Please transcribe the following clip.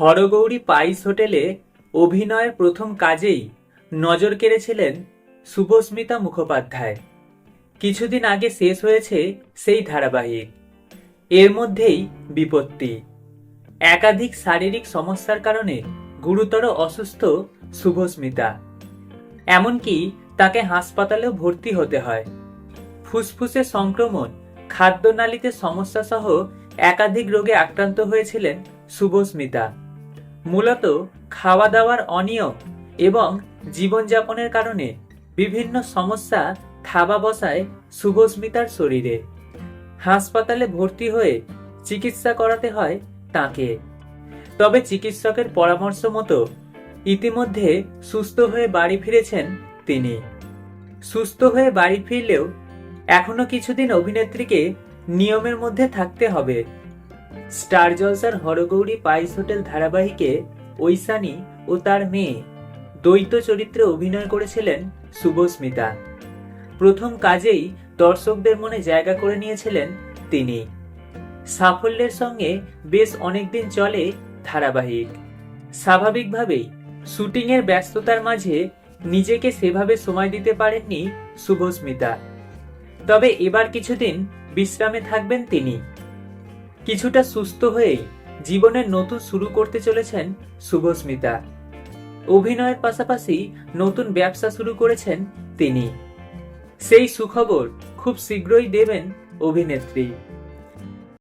হরগৌরী পাইস হোটেলে অভিনয়ের প্রথম কাজেই নজর কেড়েছিলেন শুভস্মিতা মুখোপাধ্যায়। কিছুদিন আগে শেষ হয়েছে সেই ধারাবাহিক। এর মধ্যেই বিপত্তি। একাধিক শারীরিক সমস্যার কারণে গুরুতর অসুস্থ শুভস্মিতা। এমনকি তাকে হাসপাতালেও ভর্তি হতে হয়। ফুসফুসে সংক্রমণ, খাদ্যনালীতে সমস্যা সহ একাধিক রোগে আক্রান্ত হয়েছিলেন শুভস্মিতা। মূলত খাওয়া দাওয়ার অনিয়ম এবং জীবনযাপনের কারণে বিভিন্ন সমস্যা থাবা বসায় শুভস্মিতার শরীরে। হাসপাতালে ভর্তি হয়ে চিকিৎসা করাতে হয় তাকে। তবে চিকিৎসকের পরামর্শ মতো ইতিমধ্যে সুস্থ হয়ে বাড়ি ফিরেছেন তিনি। সুস্থ হয়ে বাড়ি ফিরলেও এখনও কিছুদিন অভিনেত্রীকে নিয়মের মধ্যে থাকতে হবে। স্টার জলসার হরগৌরী পাইস হোটেল ধারাবাহিকে ঐশানী ও তার মেয়ে দ্বৈত চরিত্রে অভিনয় করেছিলেন শুভস্মিতা প্রথম কাজেই দর্শকদের মনে জায়গা করে নিয়েছিলেন তিনি। সাফল্যের সঙ্গে বেশ অনেকদিন চলে ধারাবাহিক। স্বাভাবিকভাবেই শুটিংয়ের ব্যস্ততার মাঝে নিজেকে সেভাবে সময় দিতে পারেননি শুভস্মিতা তবে এবার কিছুদিন বিশ্রামে থাকবেন তিনি। কিছুটা সুস্থ হয়ে জীবনের নতুন শুরু করতে চলেছেন শুভস্মিতা। অভিনয়ের পাশাপাশি নতুন ব্যবসা শুরু করেছেন তিনি। সেই সুখবর খুব শীঘ্রই দেবেন অভিনেত্রী।